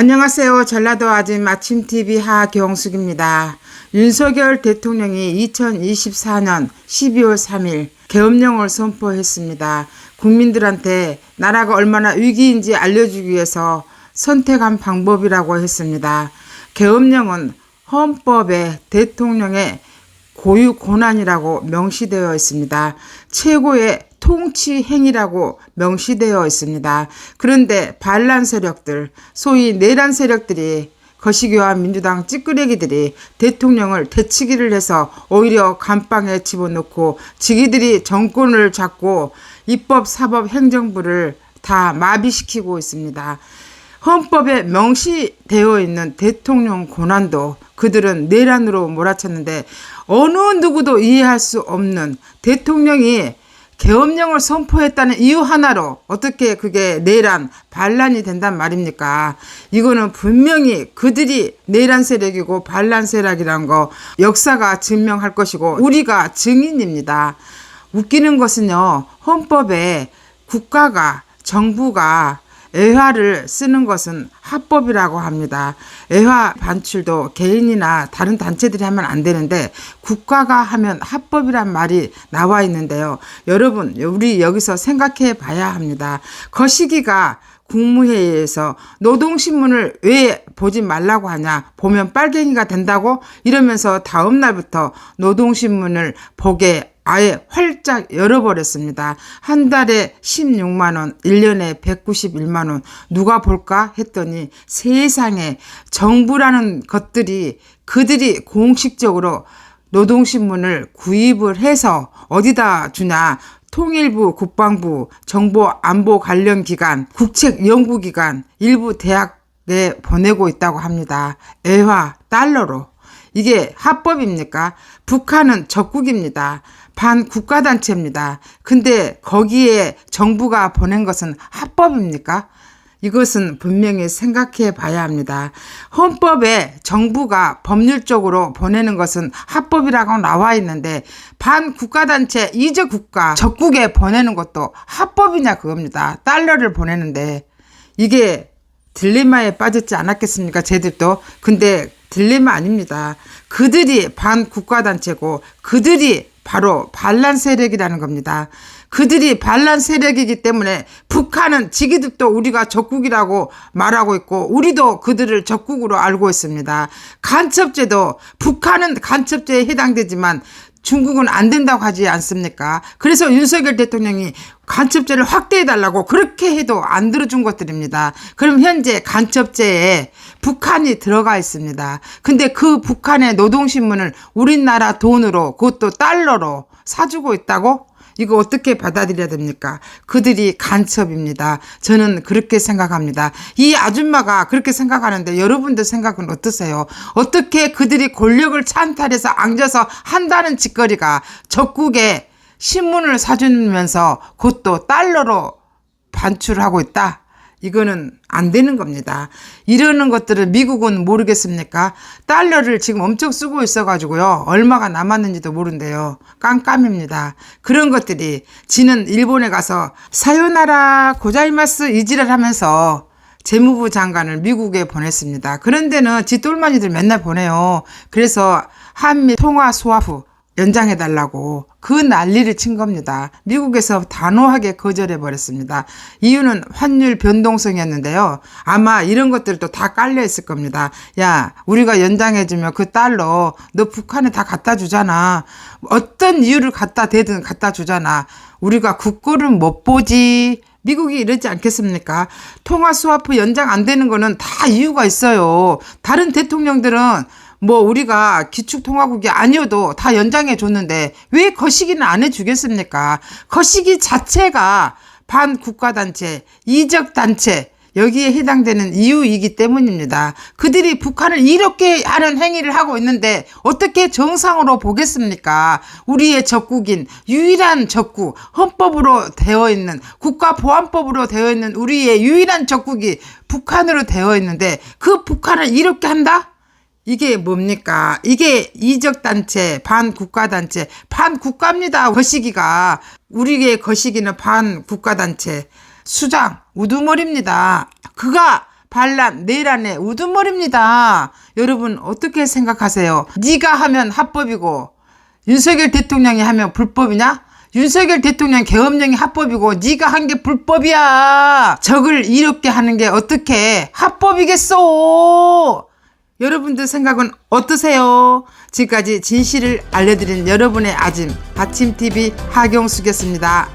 안녕하세요. 전라도 아침 아침TV 하경숙입니다. 윤석열 대통령이 2024년 12월 3일 계엄령을 선포했습니다. 국민들한테 나라가 얼마나 위기인지 알려주기 위해서 선택한 방법이라고 했습니다. 계엄령은 헌법에 대통령의 고유 권한이라고 명시되어 있습니다. 최고의 통치 행위라고 명시되어 있습니다. 그런데 반란 세력들, 소위 내란 세력들이 거시기와 민주당 찌끄레기들이 대통령을 대치기를 해서 오히려 감방에 집어넣고 지기들이 정권을 잡고 입법, 사법, 행정부를 다 마비시키고 있습니다. 헌법에 명시되어 있는 대통령 권한도 그들은 내란으로 몰아쳤는데 어느 누구도 이해할 수 없는 대통령이 계엄령을 선포했다는 이유 하나로 어떻게 그게 내란, 반란이 된단 말입니까? 이거는 분명히 그들이 내란 세력이고 반란 세력이란 거 역사가 증명할 것이고 우리가 증인입니다. 웃기는 것은요, 헌법에 국가가, 정부가 애화를 쓰는 것은 합법이라고 합니다. 애화 반출도 개인이나 다른 단체들이 하면 안 되는데 국가가 하면 합법이란 말이 나와 있는데요. 여러분, 우리 여기서 생각해 봐야 합니다. 거시기가 국무회의에서 노동신문을 왜 보지 말라고 하냐 보면 빨갱이가 된다고 이러면서 다음 날부터 노동신문을 보게 아예 활짝 열어버렸습니다. 한 달에 16만원, 1년에 191만원, 누가 볼까 했더니 세상에 정부라는 것들이 그들이 공식적으로 노동신문을 구입을 해서 어디다 주냐. 통일부, 국방부, 정보안보 관련 기관, 국책연구기관, 일부 대학에 보내고 있다고 합니다. 애화, 달러로. 이게 합법입니까? 북한은 적국입니다. 반국가단체입니다. 근데 거기에 정부가 보낸 것은 합법입니까? 이것은 분명히 생각해 봐야 합니다. 헌법에 정부가 법률적으로 보내는 것은 합법이라고 나와 있는데 반국가단체 이적국가 적국에 보내는 것도 합법이냐 그겁니다. 달러를 보내는데 이게 딜레마에 빠졌지 않았겠습니까? 쟤들도. 근데 딜레마 아닙니다. 그들이 반국가단체고 그들이 바로 반란 세력이라는 겁니다. 그들이 반란 세력이기 때문에 북한은 지기들도 우리가 적국이라고 말하고 있고 우리도 그들을 적국으로 알고 있습니다. 간첩죄도 북한은 간첩죄에 해당되지만 중국은 안 된다고 하지 않습니까? 그래서 윤석열 대통령이 간첩죄를 확대해 달라고 그렇게 해도 안 들어준 것들입니다. 그럼 현재 간첩죄에 북한이 들어가 있습니다. 근데 그 북한의 노동신문을 우리나라 돈으로 그것도 달러로 사주고 있다고? 이거 어떻게 받아들여야 됩니까? 그들이 간첩입니다. 저는 그렇게 생각합니다. 이 아줌마가 그렇게 생각하는데 여러분들 생각은 어떠세요? 어떻게 그들이 권력을 찬탈해서 앉아서 한다는 짓거리가 적국에 신문을 사주면서 그것도 달러로 반출하고 있다? 이거는 안 되는 겁니다. 이러는 것들을 미국은 모르겠습니까? 달러를 지금 엄청 쓰고 있어가지고요. 얼마가 남았는지도 모른대요. 깜깜입니다. 그런 것들이 지는 일본에 가서 사요나라 고자이마스 이지를 하면서 재무부 장관을 미국에 보냈습니다. 그런 데는 지 똘마니들 맨날 보내요. 그래서 한미 통화 수화후 연장해 달라고 그 난리를 친 겁니다. 미국에서 단호하게 거절해 버렸습니다. 이유는 환율 변동성이었는데요. 아마 이런 것들도 다 깔려 있을 겁니다. 야, 우리가 연장해 주면 그 달러 너 북한에 다 갖다 주잖아. 어떤 이유를 갖다 대든 갖다 주잖아. 우리가 국고를 못 보지. 미국이 이러지 않겠습니까? 통화 스와프 연장 안 되는 거는 다 이유가 있어요. 다른 대통령들은 뭐 우리가 기축통화국이 아니어도 다 연장해 줬는데 왜 거시기는 안 해주겠습니까? 거시기 자체가 반국가단체, 이적단체, 여기에 해당되는 이유이기 때문입니다. 그들이 북한을 이렇게 하는 행위를 하고 있는데 어떻게 정상으로 보겠습니까? 우리의 적국인 유일한 적국, 헌법으로 되어 있는 국가보안법으로 되어 있는 우리의 유일한 적국이 북한으로 되어 있는데 그 북한을 이렇게 한다? 이게 뭡니까? 이게 이적단체, 반국가단체, 반국가입니다. 거시기가. 우리의 거시기는 반국가단체. 수장, 우두머리입니다. 그가 반란 안에 우두머리입니다. 여러분 어떻게 생각하세요? 네가 하면 합법이고 윤석열 대통령이 하면 불법이냐? 윤석열 대통령 계엄령이 합법이고 네가 한 게 불법이야. 적을 이롭게 하는 게 어떻게 합법이겠어? 여러분들 생각은 어떠세요? 지금까지 진실을 알려드린 여러분의 아짐, 아침TV 하경숙이었습니다.